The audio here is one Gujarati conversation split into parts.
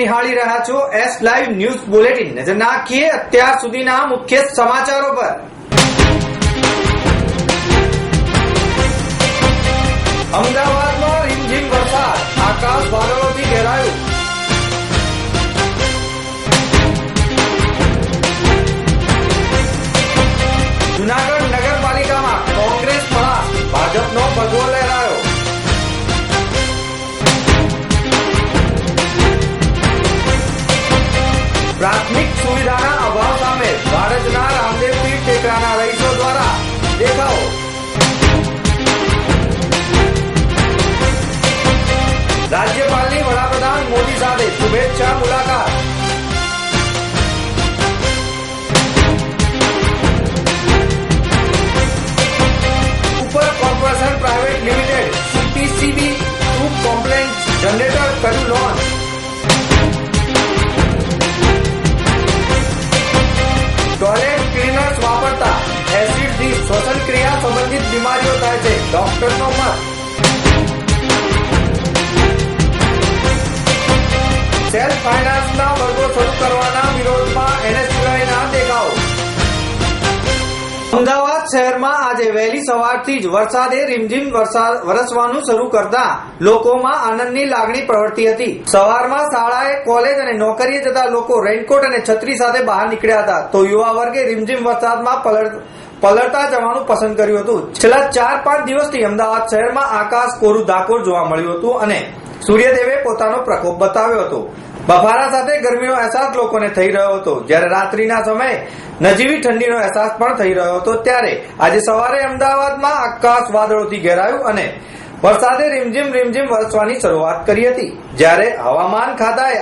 નિહાળી રહ્યા છો એસ લાઈવ ન્યૂઝ બુલેટિન. નજર નાખીએ અત્યાર સુધીના મુખ્ય સમાચારો પર. અમદાવાદમાં રીમઝીમ વરસાદ. આકાશ વાદળોથી ઘેરાયું. આજે વહેલી સવારથી જ વરસાદે રીમઝીમ વરસાદ વરસવાનું શરૂ કરતા લોકોમાં આનંદની લાગણી પ્રવર્તી હતી. સવારમાં શાળાએ કોલેજ અને નોકરીએ જતા લોકો રેનકોટ અને છત્રી સાથે બહાર નીકળ્યા હતા. તો યુવા વર્ગે રીમઝીમ વરસાદમાં પલળ પલળતા જવાનું પસંદ કર્યું હતું. છેલ્લા ચાર પાંચ દિવસથી અમદાવાદ શહેરમાં આકાશ કોરું ધાકોર જોવા મળ્યું હતું અને સૂર્યદેવે પોતાનો પ્રકોપ બતાવ્યો હતો. બફારા સાથે ગરમીનો અહેસાસ લોકોને થઈ રહ્યો હતો. જ્યારે રાત્રિના સમયે નજીવી ઠંડીનો અહેસાસ પણ થઈ રહ્યો હતો. ત્યારે આજે સવારે અમદાવાદમાં આકાશ વાદળોથી ઘેરાયું અને વરસાદે રીમઝીમ રીમઝીમ વરસવાની શરૂઆત કરી હતી. જ્યારે હવામાન ખાતાએ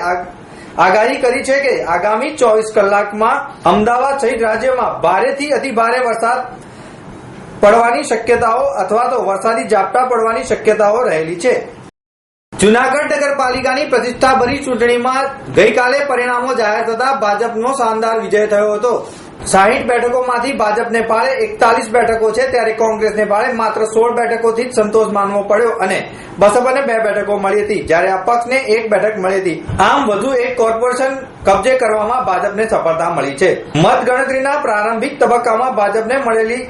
આગાહી કરી છે કે આગામી ચોવીસ કલાકમાં અમદાવાદ સહિત રાજ્યમાં ભારેથી અતિ ભારે વરસાદ પડવાની શક્યતાઓ અથવા તો વરસાદી ઝાપટા પડવાની શક્યતાઓ રહેલી છે. જુનાગઢ નગરપાલિકાની પ્રતિષ્ઠાભરી ચૂંટણીમાં ગઈકાલે પરિણામો જાહેર થતા ભાજપનો શાનદાર વિજય થયો હતો. સાહીઠ બેઠકોમાંથી ભાજપને પાળે એકતાલીસ બેઠકો છે, ત્યારે કોંગ્રેસને પાળે માત્ર સોળ બેઠકોથી જ સંતોષ માનવો પડ્યો અને બસપાને બે બેઠકો મળી હતી. જ્યારે અપક્ષને એક બેઠક મળી હતી. આમ વધુ એક કોર્પોરેશન કબજે કરવામાં ભાજપને સફળતા મળી છે. મતગણતરીના પ્રારંભિક તબક્કામાં ભાજપને મળેલી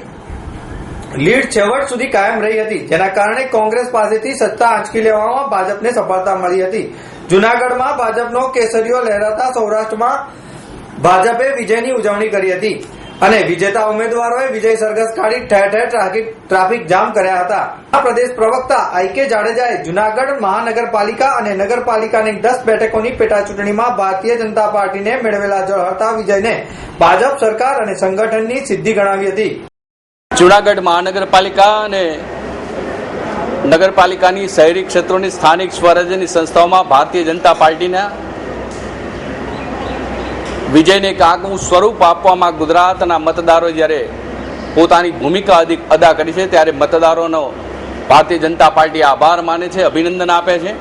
લીડ છેવટ સુધી કાયમ રહી હતી, જેના કારણે કોંગ્રેસ પાસેથી સત્તા આંચકી લેવામાં ભાજપને સફળતા મળી હતી. જુનાગઢમાં ભાજપનો કેસરીઓ લહેરાતા સૌરાષ્ટ્રમાં ભાજપે વિજયની ઉજવણી કરી હતી અને વિજેતા ઉમેદવારોએ વિજય સરઘસ કાઢી ઠેર ઠેર ટ્રાફિક જામ કર્યા હતા. આ પ્રદેશ પ્રવક્તા આઈ કે જાડેજાએ જુનાગઢ મહાનગરપાલિકા અને નગરપાલિકાની દસ બેઠકોની પેટા ચૂંટણીમાં ભારતીય જનતા પાર્ટીને મેળવેલા ઝળહળતા વિજયને ભાજપ સરકાર અને સંગઠનની સિદ્ધિ ગણાવી હતી. જુનાગઢ મહાનગરપાલિકા અને નગરપાલિકાની શહેરી ક્ષેત્રોની સ્થાનિક સ્વરાજ્યની સંસ્થાઓમાં ભારતીય જનતા પાર્ટીના વિજયને એક આગવું સ્વરૂપ આપવામાં ગુજરાતના મતદારો જ્યારે પોતાની ભૂમિકા અધિક અદા કરી છે, ત્યારે મતદારોનો ભારતીય જનતા પાર્ટી આભાર માને છે, અભિનંદન આપે છે.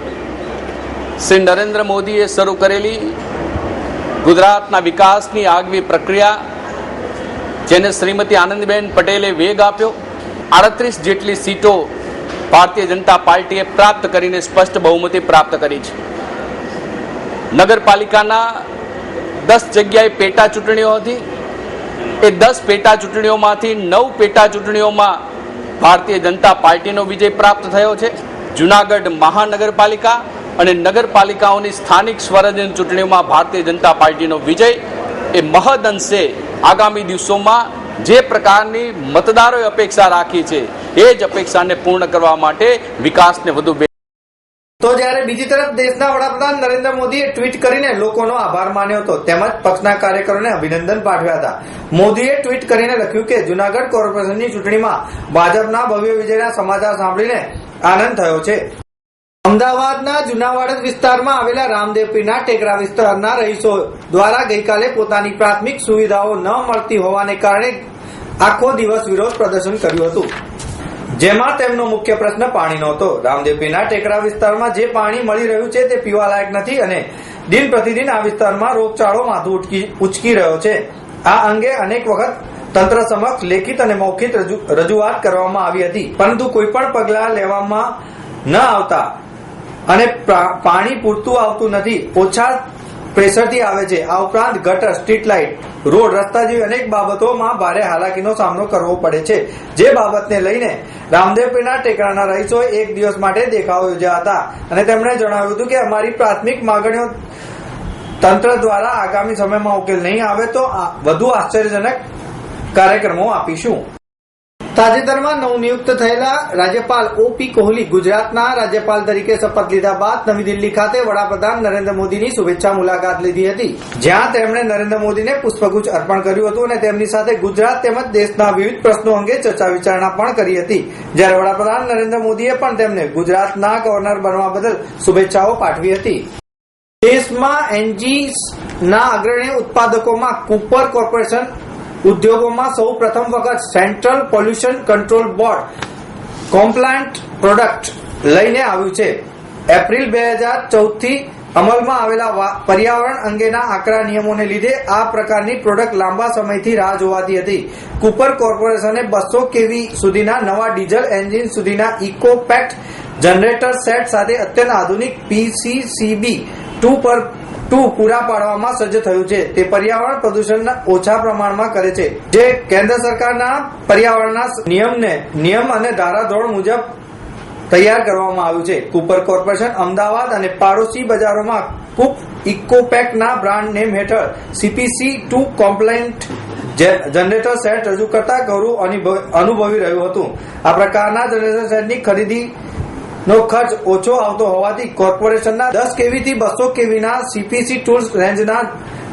શ્રી નરેન્દ્ર મોદીએ શરૂ કરેલી ગુજરાતના વિકાસની આગવી પ્રક્રિયા જેને શ્રીમતી આનંદબેન પટેલે વેગ આપ્યો. આડત્રીસ જેટલી સીટો ભારતીય જનતા પાર્ટીએ પ્રાપ્ત કરીને સ્પષ્ટ બહુમતી પ્રાપ્ત કરી છે. નગરપાલિકાના દસ જગ્યાએ પેટા ચૂંટણીઓ હતી. એ દસ પેટા ચૂંટણીઓમાંથી નવ પેટા ચૂંટણીઓમાં ભારતીય જનતા પાર્ટીનો વિજય પ્રાપ્ત થયો છે. જુનાગઢ મહાનગરપાલિકા અને નગરપાલિકાઓની સ્થાનિક સ્વરાજ્યની ચૂંટણીઓમાં ભારતીય જનતા પાર્ટીનો વિજય એ મહદ અંશે આગામી દિવસોમાં જે પ્રકારની મતદારોએ અપેક્ષા રાખી છે, એ જ અપેક્ષાને પૂર્ણ કરવા માટે વિકાસને વધુ તો જ્યારે બીજી તરફ દેશના વડાપ્રધાન નરેન્દ્ર મોદીએ ટ્વીટ કરીને લોકોનો આભાર માન્યો હતો, તેમજ પક્ષના કાર્યકરોને અભિનંદન પાઠવ્યા હતા. મોદીએ ટ્વીટ કરીને લખ્યું કે, જુનાગઢ કોર્પોરેશનની ચૂંટણીમાં ભાજપના ભવ્ય વિજયના સમાચાર સાંભળીને આનંદ થયો છે. અમદાવાદના જુનાવાડ વિસ્તારમાં આવેલા રામદેવપીના ટેકરા વિસ્તારના રહીશો દ્વારા ગઈકાલે પોતાની પ્રાથમિક સુવિધાઓ ન મળતી હોવાને કારણે આખો દિવસ વિરોધ પ્રદર્શન કર્યું હતું. જેમાં તેમનો મુખ્ય પ્રશ્ન પાણીનો હતો રામદેવપીના ટેકરા વિસ્તારમાં જે પાણી મળી રહ્યું છે તે પીવાલાયક નથી અને દિન પ્રતિદિન આ વિસ્તારમાં રોગચાળો માથું ઉચકી રહ્યો છે. આ અંગે અનેક વખત તંત્ર સમક્ષ લેખિત અને મૌખિક રજૂ- રજૂઆત કરવામાં આવી હતી. પરંતુ કોઈ પણ પગલાં લેવામાં ન આવતા અને પાણી પૂરતું આવતું નથી. ઓછા પ્રેશરથી આવે છે. આ ઉપરાંત ગટર, સ્ટ્રીટ લાઇટ, રોડ, રસ્તા જેવી અનેક બાબતોમાં ભારે હાલાકીનો સામનો કરવો પડે છે. જે બાબતને લઈને રામદેવપીરના ટેકરાના રહીશો એક દિવસ માટે દેખાવો યોજ્યા હતા. અને તેમણે જણાવ્યું હતું કે અમારી પ્રાથમિક માગણીઓ તંત્ર દ્વારા આગામી સમયમાં ઉકેલ નહીં આવે તો વધુ આશ્ચર્યજનક કાર્યક્રમો આપીશું. તાજેતરમાં નવનિયુક્ત થયેલા રાજ્યપાલ ઓપી કોહલી ગુજરાતના રાજ્યપાલ તરીકે શપથ લીધા બાદ નવી દિલ્હી ખાતે વડાપ્રધાન નરેન્દ્ર મોદીની શુભેચ્છા મુલાકાત લીધી હતી. જ્યાં તેમણે નરેન્દ્ર મોદીને પુષ્પગુચ્છ અર્પણ કર્યું હતું અને તેમની સાથે ગુજરાત તેમજ દેશના વિવિધ પ્રશ્નો અંગે ચર્ચા વિચારણા પણ કરી હતી. જ્યારે વડાપ્રધાન નરેન્દ્ર મોદીએ પણ તેમને ગુજરાતના ગવર્નર બનવા બદલ શુભેચ્છાઓ પાઠવી હતી. દેશમાં એનજી ના અગ્રણી ઉત્પાદકોમાં કુપર કોર્પોરેશન ઉદ્યોગોમાં સૌ પ્રથમ વખત central pollution control board compliant product લઈને આવ્યું છે. એપ્રિલ બે હજાર ચૌદથી અમલમાં આવેલા પર્યાવરણ અંગેના આકરા નિયમોને લીધે આ પ્રકારની પ્રોડક્ટ લાંબા સમયથી રાહ જોવાતી હતી. કુપર કોર્પોરેશને બસો કેવી સુધીના નવા ડીઝલ એન્જિન સુધીના ઇકોપેક્ટ જનરેટર સેટ સાથે અત્યંત આધુનિક પીસીસીબી ટુ પર ટુ પૂરા પાડવામાં સજ્જ થયું છે. તે પર્યાવરણ પ્રદૂષણ ઓછા પ્રમાણમાં કરે છે. જે કેન્દ્ર સરકારના પર્યાવરણના નિયમને, નિયમ અને ધારાધોરણ મુજબ તૈયાર કરવામાં આવ્યું છે. કુપર કોર્પોરેશન અમદાવાદ અને પાડોશી બજારોમાં કુપ ઇકોપેકના બ્રાન્ડ નેમ હેઠળ CPC two compliant generator set રજૂ કરતા ગૌરવ અનુભવી રહ્યું હતું. આ પ્રકારના જનરેટર સેટની ખરીદી નો ખર્ચ ઓછો આવતો હોવાથી કોર્પોરેશનના દસ કેવી થી બસો કેવીના સીપીસી ટૂલ્સ રેન્જના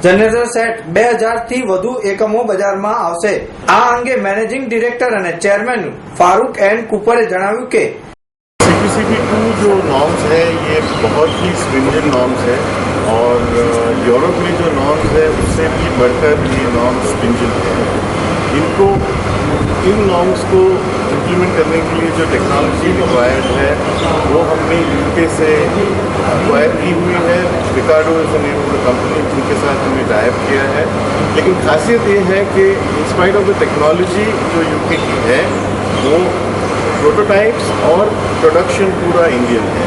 જનરેટર સેટ બે હજાર થી વધુ એકમો બજારમાં આવશે આ અંગે મેનેજિંગ ડિરેક્ટર અને ચેરમેન ફારૂક એન્ડ કુપરે જણાવ્યું કે सीपीसीबी टू जो नॉर्म्स है ये बहुत ही स्ट्रिंजेंट नॉर्म्स है और यूरोप में जो नॉर्म्स है उससे भी बढ़कर ये नॉर्म्स स्ट्रिंजेंट है इनको इन नॉर्म्स को इम्प्लीमेंट करने के लिए जो टेक्नोलॉजी रिक्वायर्ड है, वो हमने यूके से एक्वायर की हुई है। रिकार्डो इज़ नेम कंपनी जिनके साथ हमने टाइप किया है। लेकिन खासियत ये है कि in spite of the technology जो यूके की है, वो प्रोटोटाइप्स और प्रोडक्शन पूरा इंडियन है।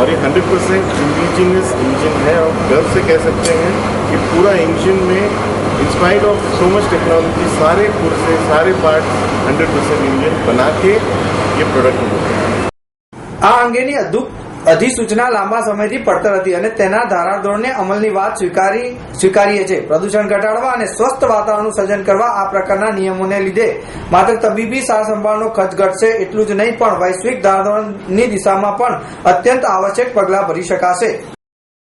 और ये 100% परसेंट इंडिजिनियस इंजन है। और गर्व से कह सकते हैं कि पूरा इंजन में in spite of so much technology सारे पुरसे सारे पार्ट 100% परसेंट इंजन बना के ये प्रोडक्ट होते हैं આ અંગેની અધુ- અધિસૂચના લાંબા સમયથી પડતર હતી અને તેના ધારાધોરણને અમલની વાત સ્વીકારી સ્વીકારીએ છે પ્રદૂષણ ઘટાડવા અને સ્વસ્થ વાતાવરણનું સર્જન કરવા આ પ્રકારના નિયમોને લીધે માત્ર તબીબી સાર સંભાળનો ખર્ચ ઘટશે એટલું જ નહીં પણ વૈશ્વિક ધારાધોરણની દિશામાં પણ અત્યંત આવશ્યક પગલાં ભરી શકાશે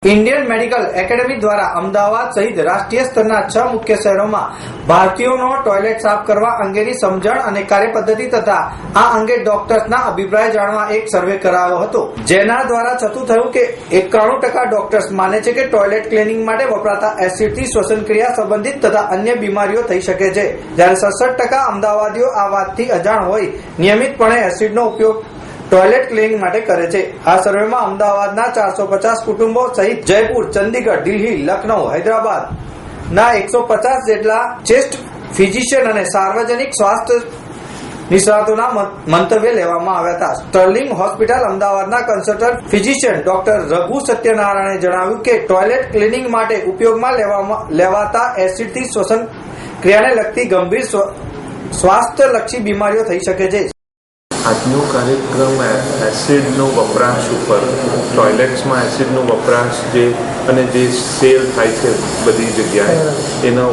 ઇન્ડિયન મેડિકલ એકેડેમી દ્વારા અમદાવાદ સહિત રાષ્ટ્રીય સ્તરના છ મુખ્ય શહેરોમાં ભારતીયોનો ટોયલેટ સાફ કરવા અંગેની સમજણ અને કાર્યપદ્ધતિ તથા આ અંગે ડોક્ટર્સના અભિપ્રાય જાણવા એક સર્વે કરાયો હતો. જેના દ્વારા થતું થયું કે એકાણું ટકા ડોક્ટર્સ માને છે કે ટોયલેટ ક્લિનિંગ માટે વપરાતા એસિડથી શ્વસન ક્રિયા સંબંધિત તથા અન્ય બીમારીઓ થઈ શકે છે. જ્યારે સડસઠ ટકા અમદાવાદીઓ આ વાતથી અજાણ હોય, નિયમિતપણે એસિડનો ઉપયોગ ટોયલેટ ક્લીનિંગ માટે કરે છે. આ સર્વેમાં અમદાવાદના ચારસો પચાસ કુટુંબો સહિત જયપુર, ચંદીગઢ, દિલ્હી, લખનઉ, હૈદરાબાદ ના એકસો પચાસ જેટલા ચેસ્ટ ફિઝિશિયન અને સાર્વજનિક સ્વાસ્થ્ય નિષ્ણાતોના મંતવ્ય લેવામાં આવ્યા હતા. સ્ટર્લિંગ હોસ્પિટલ અમદાવાદના કન્સલ્ટન્ટ ફિઝિશિયન ડોક્ટર રઘુ સત્યનારાયણે જણાવ્યું કે ટોયલેટ ક્લિનિંગ માટે ઉપયોગમાં લેવામાં, લેવાતા એસિડથી શ્વસન ક્રિયાને લગતી ગંભીર સ્વ- સ્વાસ્થ્યલક્ષી બીમારીઓ થઈ શકે છે. આજનો કાર્યક્રમ એસિડનો વપરાશ ઉપર, ટોયલેટ્સમાં એસિડનો વપરાશ જે અને જે સેલ થાય છે બધી જગ્યાએ, એનો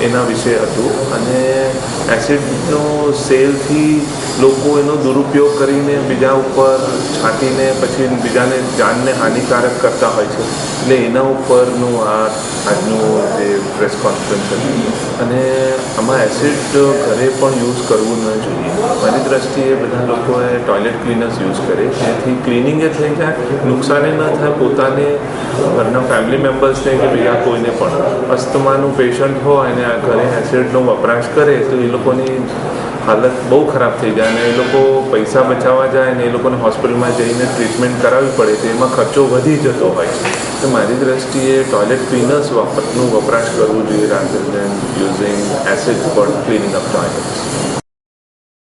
એના વિશે હતું. અને એસિડનો સેલથી લોકો એનો દુરુપયોગ કરીને બીજા ઉપર છાંટીને પછી બીજાને જાનને હાનિકારક કરતા હોય છે. એટલે એના ઉપરનું આ આજનું જે પ્રેસ કોન્ફરન્સ હતી. અને આમાં એસિડ ઘરે પણ યુઝ કરવું ન જોઈએ. મારી દ્રષ્ટિએ બધા લોકોએ ટોયલેટ ક્લીનર્સ યુઝ કરે. જેથી ક્લિનિંગે થઈ જાય, નુકસાને ન થાય, પોતાને, ઘરના ફેમિલી મેમ્બર્સને કે બીજા કોઈને પણ. અસ્થમાનું પેશન્ટ હોય અને આ ઘરે એસિડનો વપરાશ કરે તો એ લોકોની હાલત બહુ ખરાબ થઈ જાય અને એ લોકો પૈસા બચાવવા જાય અને એ લોકોને હોસ્પિટલમાં જઈને ટ્રીટમેન્ટ કરાવવી પડે તો એમાં ખર્ચો વધી જતો હોય. તો મારી દ્રષ્ટિએ ટોયલેટ ક્લીનર્સ વાપરનું વપરાશ કરવું જોઈએ rather than using acid for cleaning up toilets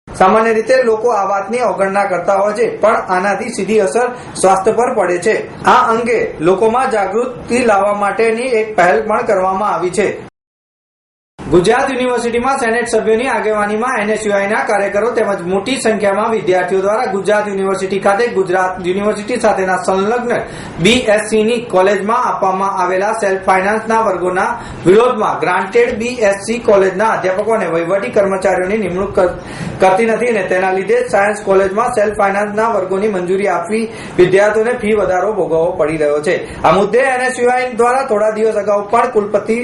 સામાન્ય રીતે લોકો આ વાતની અવગણના કરતા હોય છે, પણ આનાથી સીધી અસર સ્વાસ્થ્ય પર પડે છે. આ અંગે લોકોમાં જાગૃતિ લાવવા માટેની એક પહેલ પણ કરવામાં આવી છે. ગુજરાત યુનિવર્સિટીમાં સેનેટ સભ્યોની આગેવાનીમાં એનએસયુઆઈના કાર્યકરો તેમજ મોટી સંખ્યામાં વિદ્યાર્થીઓ દ્વારા ગુજરાત યુનિવર્સિટી ખાતે ગુજરાત યુનિવર્સિટી સાથેના સંલગ્ન બીએસસીની કોલેજમાં આપવામાં આવેલા સેલ્ફ ફાઇનાન્સના વર્ગોના વિરોધમાં ગ્રાન્ટેડ બીએસસી કોલેજના અધ્યાપકો અને વહીવટી કર્મચારીઓની નિમણૂક કરતી નથી અને તેના લીધે સાયન્સ કોલેજમાં સેલ્ફ ફાઇનાન્સના વર્ગોની મંજૂરી આપવી વિદ્યાર્થીઓને ફી વધારો ભોગવવો પડી રહ્યો છે. આ મુદ્દે એનએસયુઆઈ દ્વારા થોડા દિવસ અગાઉ પણ કુલપતિ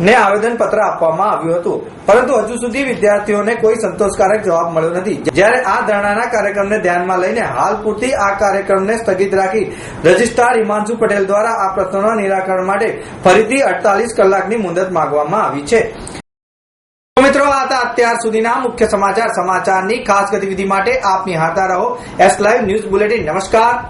ને આવેદન પત્ર આપવામાં આવ્યું હતું. પરંતુ હજુ સુધી વિદ્યાર્થીઓને કોઈ સંતોષકારક જવાબ મળ્યો નથી. જ્યારે આ ધરણાના કાર્યક્રમને ધ્યાનમાં લઈને હાલ પૂરતી આ કાર્યક્રમને સ્થગિત રાખી રજિસ્ટ્રાર હિમાંશુ પટેલ દ્વારા આ પ્રશ્નોના નિરાકરણ માટે ફરીથી અડતાલીસ કલાકની મુદત માંગવામાં આવી છે. મિત્રો, આ હતા અત્યાર સુધીના મુખ્ય સમાચાર. સમાચારની ખાસ ગતિવિધિ માટે આપ નિહાળતા રહો. એસ લાઈવ ન્યૂઝ બુલેટિન નમસ્કાર.